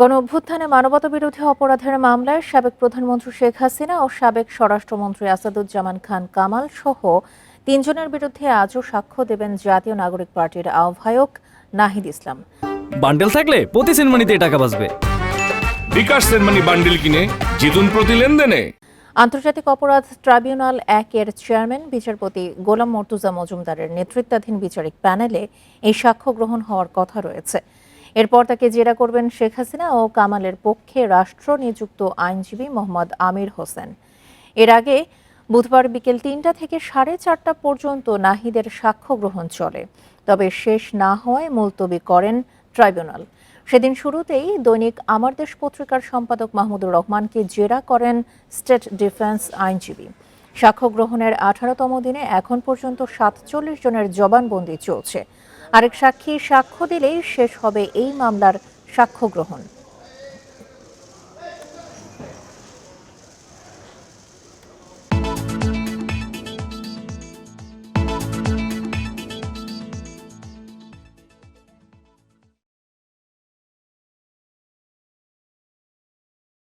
গণ অভ্যুত্থানে মানবতা বিরোধী অপরাধের মামলায় সাবেক প্রধানমন্ত্রী শেখ হাসিনা ও সাবেক স্বরাষ্ট্রমন্ত্রী আসাদুজ্জামান খান কামাল সহ তিনজনের বিরুদ্ধে আজও সাক্ষ্য দেবেন জাতীয় নাগরিক পার্টির আহ্বায়ক নাহিদ ইসলাম। বান্ডেল থাকলে প্রতি সেনমানিতে টাকা বাঁচবে। বিকাশ সেনমানি বান্ডিল কিনে জিতুন প্রতি লেনদেনে। আন্তর্জাতিক অপরাধ ট্রাইব্যুনাল এক এর চেয়ারম্যান বিচারপতি গোলাম মর্তুজা মজুমদারের নেতৃত্বাধীন বিচারিক প্যানেলে এই সাক্ষ্য গ্রহণ হওয়ার কথা রয়েছে। এরপর তাকে জেরা করবেন শেখ হাসিনা ও কামালের পক্ষে রাষ্ট্র নিযুক্ত আইনজীবী মোহাম্মদ আমির হোসেন। এর আগে বুধবার বিকেল তিনটা থেকে সাড়ে চারটা পর্যন্ত নাহিদের সাক্ষ্য গ্রহণ চলে, তবে শেষ না হওয়ায় মুলতবি করেন ট্রাইব্যুনাল। সেদিন শুরুতেই দৈনিক আমার দেশ পত্রিকার সম্পাদক মাহমুদুর রহমানকে জেরা করেন স্টেট ডিফেন্স আইনজীবী। সাক্ষ্য গ্রহণের আঠারোতম দিনে এখন পর্যন্ত সাতচল্লিশ জনের জবানবন্দি চলছে। আরেক সাক্ষী সাক্ষ্য দিলেই শেষ হবে এই মামলার সাক্ষ্য গ্রহণ